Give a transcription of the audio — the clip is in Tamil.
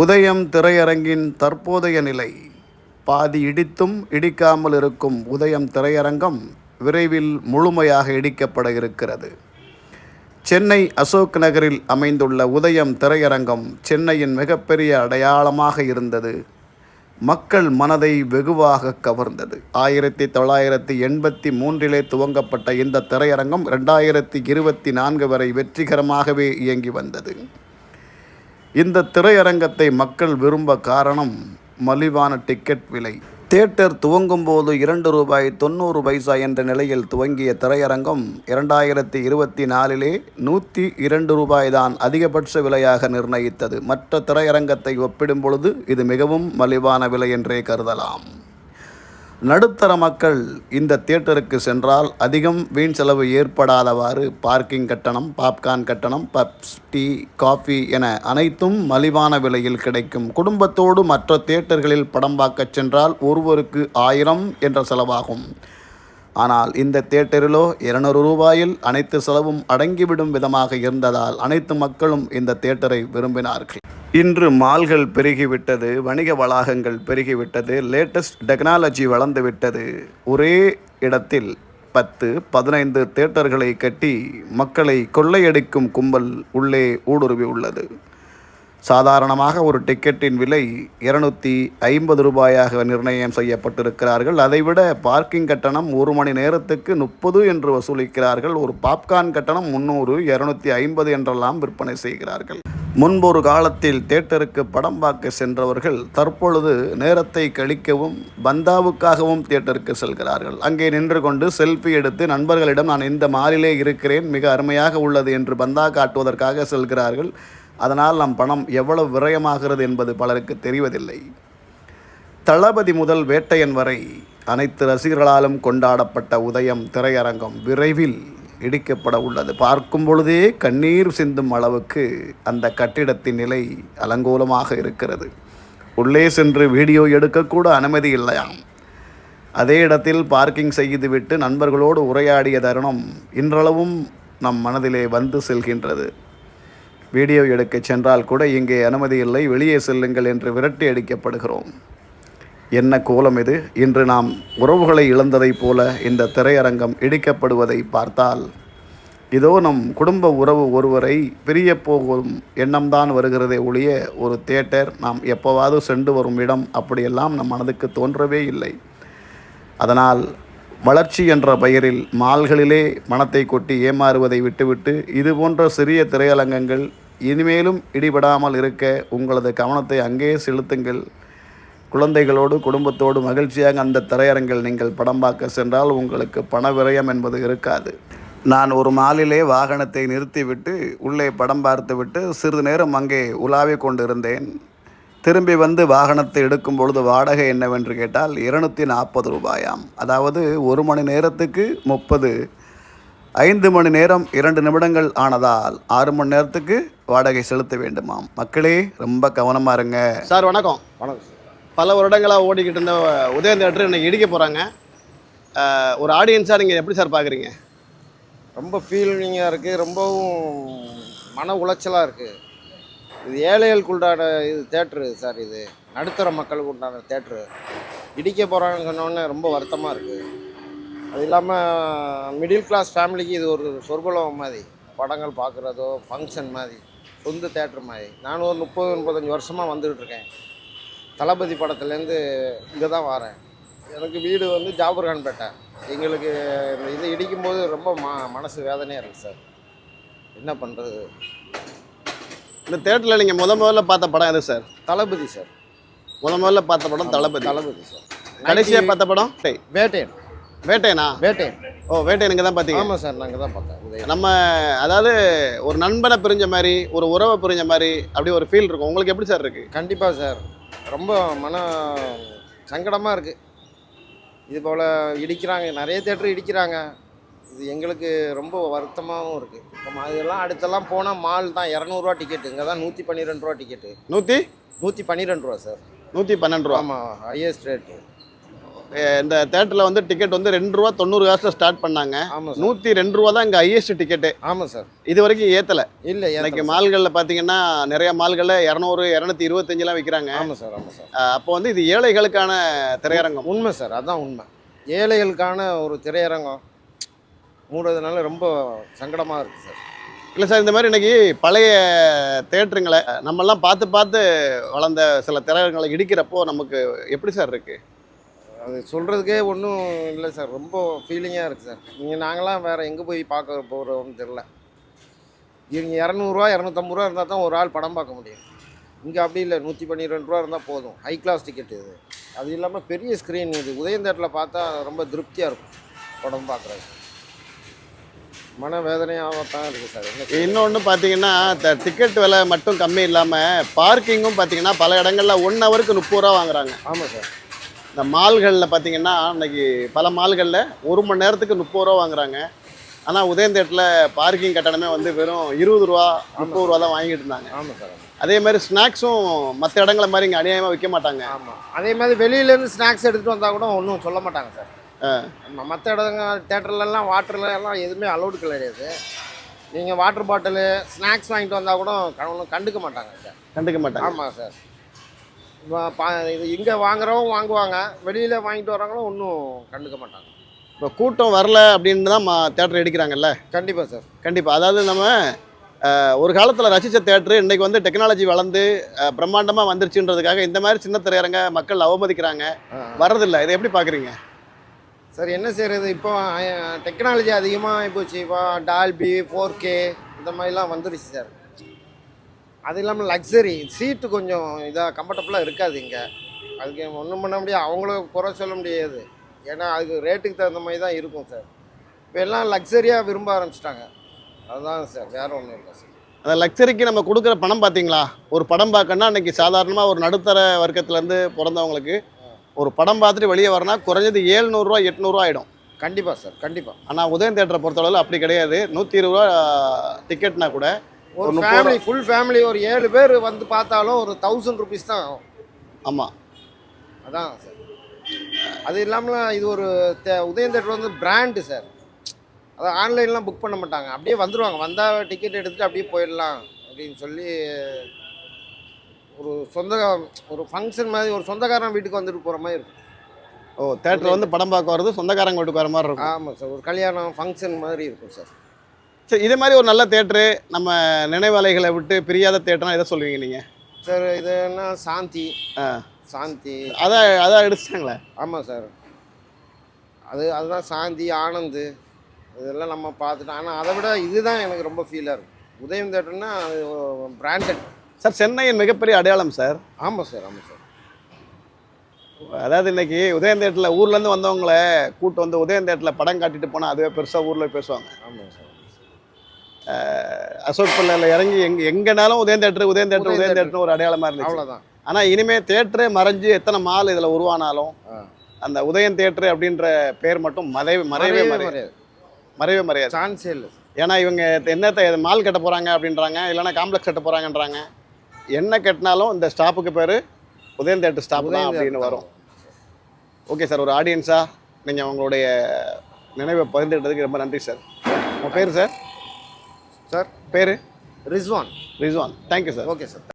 உதயம் திரையரங்கின் தற்போதைய நிலை. பாதி இடித்தும் இடிக்காமல் இருக்கும் உதயம் திரையரங்கம் விரைவில் முழுமையாக இடிக்கப்பட இருக்கிறது. சென்னை அசோக் நகரில் அமைந்துள்ள உதயம் திரையரங்கம் சென்னையின் மிகப்பெரிய அடையாளமாக இருந்தது. மக்கள் மனதை வெகுவாக கவர்ந்தது. ஆயிரத்தி தொள்ளாயிரத்தி எண்பத்தி மூன்றிலே துவங்கப்பட்ட இந்த திரையரங்கம் ரெண்டாயிரத்தி இருபத்தி நான்கு வரை வெற்றிகரமாகவே இயங்கி வந்தது. இந்த திரையரங்கத்தை மக்கள் விரும்ப காரணம் மலிவான டிக்கெட் விலை. தியேட்டர் துவங்கும் போது இரண்டு ரூபாய் தொண்ணூறு பைசா என்ற நிலையில் துவங்கிய திரையரங்கம் இரண்டாயிரத்தி இருபத்தி நாலிலே நூற்றி இரண்டு ரூபாய் தான் அதிகபட்ச விலையாக நிர்ணயித்தது. மற்ற திரையரங்கத்தை ஒப்பிடும் பொழுது இது மிகவும் மலிவான விலை என்றே கருதலாம். நடுத்தர மக்கள் இந்த தியேட்டருக்கு சென்றால் அதிகம் வீண் செலவு ஏற்படாதவாறு பார்க்கிங் கட்டணம் பாப்கார்ன் கட்டணம் பப்ஸ் டீ காஃபி என அனைத்தும் மலிவான விலையில் கிடைக்கும். குடும்பத்தோடு மற்ற தியேட்டர்களில் படம் பார்க்கச் சென்றால் ஒருவருக்கு ஆயிரம் என்ற செலவாகும். ஆனால் இந்த தியேட்டரிலோ இருநூறு ரூபாயில் அனைத்து செலவும் அடங்கிவிடும் விதமாக இருந்ததால் அனைத்து மக்களும் இந்த தியேட்டரை விரும்பினார்கள். இன்று மால்கள் பெருகிவிட்டது வணிக வளாகங்கள் பெருகிவிட்டது லேட்டஸ்ட் டெக்னாலஜி வளர்ந்துவிட்டது. ஒரே இடத்தில் பத்து பதினைந்து தேட்டர்களை கட்டி மக்களை கொள்ளையடிக்கும் கும்பல் உள்ளே ஊடுருவி உள்ளது. சாதாரணமாக ஒரு டிக்கெட்டின் விலை இருநூற்றி ஐம்பது ரூபாயாக நிர்ணயம் செய்யப்பட்டிருக்கிறார்கள். அதைவிட பார்க்கிங் கட்டணம் ஒரு மணி நேரத்துக்கு முப்பது என்று வசூலிக்கிறார்கள். ஒரு பாப்கார்ன் கட்டணம் முந்நூறு இரநூத்தி ஐம்பது என்றெல்லாம் விற்பனை செய்கிறார்கள். முன்பொரு காலத்தில் தேட்டருக்கு படம் பார்க்க சென்றவர்கள் தற்பொழுது நேரத்தை கழிக்கவும் பந்தாவுக்காகவும் தேட்டருக்கு செல்கிறார்கள். அங்கே நின்று கொண்டு செல்ஃபி எடுத்து நண்பர்களிடம் நான் இந்த மாலிலே இருக்கிறேன் மிக அருமையாக உள்ளது என்று பந்தா காட்டுவதற்காக செல்கிறார்கள். அதனால் நம் பணம் எவ்வளவு விரயமாகிறது என்பது பலருக்கு தெரிவதில்லை. தளபதி முதல் வேட்டையன் வரை அனைத்து ரசிகர்களாலும் கொண்டாடப்பட்ட உதயம் திரையரங்கம் விரைவில் இடிக்கப்பட உள்ளது. பார்க்கும் பொழுதே கண்ணீர் சிந்தும் அளவுக்கு அந்த கட்டிடத்தின் நிலை அலங்கோலமாக இருக்கிறது. உள்ளே சென்று வீடியோ எடுக்கக்கூட அனுமதி இல்லையாம். அதே இடத்தில் பார்க்கிங் செய்துவிட்டு நண்பர்களோடு உரையாடிய தருணம் இன்றளவும் நம் மனதிலே வந்து செல்கின்றது. வீடியோ எடுக்கச் சென்றால் கூட இங்கே அனுமதி இல்லை வெளியே செல்லுங்கள் என்று விரட்டி அடிக்கப்படுகிறோம். என்ன கோலம் இது? இன்று நாம் உறவுகளை இழந்ததைப் போல இந்த திரையரங்கம் இடிக்கப்படுவதை பார்த்தால் இதோ நம் குடும்ப உறவு ஒருவரை பிரிய போகும் எண்ணம்தான் வருகிறதே ஒழிய ஒரு தேட்டர் நாம் எப்போவாவது சென்று வரும் இடம் அப்படியெல்லாம் நம் மனதுக்கு தோன்றவே இல்லை. அதனால் வளர்ச்சி என்ற பெயரில் மால்களிலே மனத்தை கொட்டி ஏமாறுவதை விட்டுவிட்டு இது போன்ற சிறிய திரையரங்கங்கள் இனிமேலும் இடிபடாமல் இருக்க உங்களது கவனத்தை அங்கே செலுத்துங்கள். குழந்தைகளோடு குடும்பத்தோடு மகிழ்ச்சியாக அந்த திரையரங்கில் நீங்கள் படம் பார்க்க சென்றால் உங்களுக்கு பண விரயம் என்பது இருக்காது. நான் ஒரு மாலிலே வாகனத்தை நிறுத்திவிட்டு உள்ளே படம் பார்த்துவிட்டு சிறிது நேரம் அங்கே உலாவிக் கொண்டிருந்தேன். திரும்பி வந்து வாகனத்தை எடுக்கும் பொழுது வாடகை என்னவென்று கேட்டால் இருநூற்றி நாற்பது ரூபாயாம். அதாவது ஒரு மணி நேரத்துக்கு முப்பது ஐந்து மணி நேரம் இரண்டு நிமிடங்கள் ஆனதால் ஆறு மணி நேரத்துக்கு வாடகை செலுத்த வேண்டுமாம். மக்களே ரொம்ப கவனமாக இருங்க. சார் வணக்கம். வணக்கம் சார். பல வருடங்களாக ஓடிக்கிட்டு இருந்த உதய தேட்டர் இன்னைக்கு இடிக்க போகிறாங்க ஒரு ஆடியன்ஸாக நீங்கள் எப்படி சார் பார்க்குறீங்க ரொம்ப ஃபீலிங்காக இருக்குது ரொம்பவும் மன உளைச்சலாக இருக்குது இது ஏழைகளுக்கு உண்டான இது தேட்ரு சார் இது. நடுத்தர மக்களுக்கு உண்டான தேட்ரு இடிக்க போகிறாங்கன்னு ரொம்ப வருத்தமாக இருக்குது அது இல்லாமல் மிடில் கிளாஸ் ஃபேமிலிக்கு இது ஒரு சொர்க்குலம் மாதிரி. படங்கள் பார்க்குறதோ ஃபங்க்ஷன் மாதிரி. சொந்த தேட்ரு மாதிரி. நானும் ஒரு முப்பது முப்பத்தஞ்சு வருஷமாக வந்துக்கிட்டு இருக்கேன். தளபதி படத்துலேருந்து இங்கே தான் வரேன். எனக்கு வீடு வந்து ஜாபர்கான்பேட்டை. எங்களுக்கு இந்த இது இடிக்கும்போது ரொம்ப ம மனசு வேதனையாக இருக்குது சார். என்ன பண்ணுறது இந்த தேட்டரில் நீங்கள் முத முதல்ல பார்த்த படம் எது சார்? தளபதி சார். முத முதல்ல பார்த்த படம் தளபதி. தளபதி. சார். கடைசியாக பார்த்த படம்? டேய், வேட்டையன். வேட்டையனா? வேட்டையன். ஓ வேட்டையனுக்கு தான் பார்த்தீங்க. ஆமாம் சார் நாங்கள் தான் பார்த்தேன். நம்ம அதாவது ஒரு நண்பனை பிரிஞ்ச மாதிரி ஒரு உறவை பிரிஞ்ச மாதிரி அப்படி ஒரு ஃபீல் இருக்கும். உங்களுக்கு எப்படி சார் இருக்கு? கண்டிப்பாக சார். ரொம்ப மன சங்கடமாக இருக்குது இது போல் இடிக்கிறாங்க நிறைய தேட்டர் இடிக்கிறாங்க. இது எங்களுக்கு ரொம்ப வருத்தமாகவும் இருக்குது இப்போ அதெல்லாம் அடுத்தெல்லாம் போனால் மால் தான் இரநூறுவா டிக்கெட்டு இங்கே தான் நூற்றி பன்னிரெண்டு ரூபா டிக்கெட்டு நூற்றி நூற்றி பன்னிரெண்டு ரூபா சார் நூற்றி பன்னெண்டு ரூபா. ஆமாம் ஹையஸ்ட் ரேட்டு இந்த தேட்டரில் வந்து டிக்கெட் வந்து ரெண்டு ரூபா தொண்ணூறு காசில் ஸ்டார்ட் பண்ணாங்க. நூற்றி ரெண்டு ரூபா தான் இங்கே ஹையஸ்ட் டிக்கெட்டு ஆமாம் சார் இது வரைக்கும் ஏற்றலை இல்லை இன்னைக்கு மால்களில் பார்த்தீங்கன்னா நிறைய மால்களில் இரநூறு இரநூத்தி இருபத்தஞ்செலாம் விற்கிறாங்க ஆமாம் சார் ஆமாம் சார் அப்போ வந்து இது ஏழைகளுக்கான திரையரங்கம். உண்மை சார் அதான் உண்மை. ஏழைகளுக்கான ஒரு திரையரங்கம் மூடுறதுனால ரொம்ப சங்கடமாக இருக்குது சார் இல்லை சார் இந்த மாதிரி இன்னைக்கு பழைய தேட்டருங்களை நம்மெல்லாம் பார்த்து பார்த்து வளர்ந்த சில திரையரங்களை இடிக்கிறப்போ நமக்கு எப்படி சார் இருக்கு? அது சொல்கிறதுக்கே ஒன்றும் இல்லை சார். ரொம்ப ஃபீலிங்காக இருக்குது சார். நீங்கள் நாங்களாம் வேறு எங்கே போய் பார்க்க போகிறோம்னு தெரில இங்கே இரநூறுவா இரநூத்தம்பது ரூபா இருந்தால் தான் ஒரு ஆள் படம் பார்க்க முடியும். இங்கே அப்படி இல்லை. நூற்றி பன்னிரெண்டு ரூபா இருந்தால் போதும். ஹை கிளாஸ் டிக்கெட் இது. அது இல்லாமல் பெரிய ஸ்க்ரீன் இது. உதயம் தேட்டரில் பார்த்தா ரொம்ப திருப்தியாக இருக்கும் படம் பார்க்குறது. மன வேதனையாக தான் இருக்குது சார்? இன்னொன்று பார்த்தீங்கன்னா டிக்கெட் விலை மட்டும் கம்மி இல்லாமல் பார்க்கிங்கும் பார்த்தீங்கன்னா பல இடங்களில் ஒன் ஹவருக்கு முப்பது ரூபா வாங்குறாங்க. ஆமாம் சார். இந்த மால்களில் பார்த்தீங்கன்னா இன்னைக்கு பல மால்களில் ஒரு மணி நேரத்துக்கு முப்பது ரூபா வாங்குறாங்க. ஆனால் உதயம் தேட்டரில் பார்க்கிங் கட்டணமே வந்து வெறும் இருபது ரூபா முப்பது ரூபா தான் வாங்கிட்டு இருந்தாங்க. ஆமாம் சார் அதே மாதிரி ஸ்நாக்ஸும் மற்ற இடங்கள மாதிரி இங்கே அநியாயமாக விற்க மாட்டாங்க. ஆமாம் அதே மாதிரி வெளியிலேருந்து ஸ்நாக்ஸ் எடுத்துகிட்டு வந்தால் கூட ஒன்றும் சொல்ல மாட்டாங்க சார். மற்ற இடங்க தேட்டர்லலாம் வாட்டர்ல எல்லாம் எதுவுமே அலௌடு கிடையாது. நீங்கள் வாட்டர் பாட்டிலு ஸ்நாக்ஸ் வாங்கிட்டு வந்தால் கூட ஒன்றும் கண்டுக்க மாட்டாங்க சார். கண்டுக்க மாட்டாங்க. ஆமாம் சார். இது இங்கே வாங்குறவங்க வாங்குவாங்க. வெளியில் வாங்கிட்டு வரவங்களும் ஒன்றும் கண்டுக்க மாட்டாங்க. இப்போ கூட்டம் வரல அப்படின்னு தான் தேட்டர் எடுக்கிறாங்கல்ல? கண்டிப்பாக சார் கண்டிப்பாக அதாவது நம்ம ஒரு காலத்தில் ரசித்த தேட்டரு இன்னைக்கு வந்து டெக்னாலஜி வளர்ந்து பிரம்மாண்டமாக வந்துருச்சுன்றதுக்காக இந்த மாதிரி சின்ன திரையரங்க மக்கள் அவமதிக்கிறாங்க. வர்றதில்ல. இதை எப்படி பார்க்குறீங்க சார் என்ன செய்கிறது இப்போ டெக்னாலஜி அதிகமாக ஆகிப்போச்சு இப்போ டால்பி ஃபோர் கே இந்த மாதிரிலாம் வந்துருச்சு சார் அது இல்லாமல் லக்ஸரி சீட்டு கொஞ்சம் இதாக கம்ஃபர்டபுளாக இருக்காது இங்கே. அதுக்கு ஒன்றும் பண்ண முடியாது. அவங்கள குறை சொல்ல முடியாது. ஏன்னா அதுக்கு ரேட்டுக்கு தகுந்த மாதிரி தான் இருக்கும் சார் இப்போ எல்லாம் லக்ஸரியாக விரும்ப ஆரம்பிச்சிட்டாங்க. அதுதான் சார் வேற ஒன்றும் இல்லை சார் அந்த லக்ஸரிக்கு நம்ம கொடுக்குற பணம் பார்த்தீங்களா ஒரு படம் பார்க்கணும்னா இன்னைக்கு சாதாரணமாக ஒரு நடுத்தர வர்க்கத்துலேருந்து பிறந்தவங்களுக்கு ஒரு படம் பார்த்துட்டு வெளியே வரனா குறைஞ்சது ஏழ்நூறுரூவா எட்நூறுவா ஆகிடும் கண்டிப்பாக சார் கண்டிப்பாக ஆனால் உதயம் தேட்டரை பொறுத்தளவில் அப்படி கிடையாது. நூற்றி இருபது ரூபா டிக்கெட்னா கூட ஒரு ஃபேமிலி ஃபுல் ஃபேமிலி ஒரு ஏழு பேர் வந்து பார்த்தாலும் ஒரு தௌசண்ட் ருபீஸ் தான் ஆகும். ஆமாம் அதான் சார். அது இல்லாமல் இது ஒரு தே உதயம் தேட்டர் வந்து பிராண்டு சார். அதான் ஆன்லைன்லாம் புக் பண்ண மாட்டாங்க. அப்படியே வந்துடுவாங்க வந்தால் டிக்கெட் எடுத்துகிட்டு அப்படியே போயிடலாம் அப்படின்னு சொல்லி ஒரு சொந்த ஒரு ஃபங்க்ஷன் மாதிரி ஒரு சொந்தக்காரன் வீட்டுக்கு வந்துட்டு போகிற மாதிரி இருக்கும். ஓ தேட்டர் வந்து படம் பார்க்க வர்றது சொந்தக்காரங்க வீட்டுக்கு வர மாதிரி இருக்கும். ஆமாம் சார். ஒரு கல்யாணம் ஃபங்க்ஷன் மாதிரி இருக்கும் சார். சரி இதே மாதிரி ஒரு நல்ல தேட்டரு நம்ம நினைவாலைகளை விட்டு பிரியாத தேட்டர்னா எதை சொல்லுவீங்க நீங்கள் சார் இது என்ன சாந்தி. ஆ. சாந்தி. அதான் அதான் எடுத்துட்டாங்களே ஆமாம் சார். அது அதுதான் சாந்தி ஆனந்து. இதெல்லாம் நம்ம பார்த்துட்டோம் ஆனால் அதை விட இதுதான் எனக்கு ரொம்ப ஃபீலாக இருக்கும் உதயம் தேட்டர்னா அது பிராண்டட் சார் சென்னையின் மிகப்பெரிய அடையாளம் சார். ஆமாம் சார் ஆமாம் சார். அதாவது இன்னைக்கு உதயம் தேட்டரில் ஊர்லேருந்து வந்தவங்கள கூட்டு வந்து உதயம் தேட்டரில் படம் காட்டிட்டு போனால் அதுவே பெருசாக ஊரில் பேசுவாங்க. ஆமாம் சார். அசோக் பல்லில் இறங்கி எங்க எங்கனாலும் உதயம் தேட்டர் உதயம் தேட்டர் உதயம். தேட்டர். ஒரு அடையாளமாக இருந்துச்சு. அவ்வளோதான் ஆனால் இனிமே தேட்டரே மறைஞ்சு எத்தனை மால் இதில் உருவானாலும். அந்த உதயம் தேட்டர் அப்படின்ற பேர் மட்டும் மறைவே மறையவே மறையாது. மறையவே மறையாது. சான்ஸே இல்லை. ஏன்னா இவங்க என்னத்தை மால் கட்ட போகிறாங்க அப்படின்றாங்க இல்லைன்னா காம்ப்ளெக்ஸ் கட்ட போகிறாங்கன்றாங்க என்ன கட்டினாலும் இந்த ஸ்டாப்புக்கு பேர் உதயம் தேட்டர் ஸ்டாப் தான் அப்படின்னு வரும். ஓகே சார் ஒரு ஆடியன்ஸாக நீங்கள் உங்களுடைய நினைவை பகிர்ந்துக்கிட்டதுக்கு ரொம்ப நன்றி சார். உங்கள் பேர் சார்? சார் பேர் Rizwan Rizwan thank you sir okay sir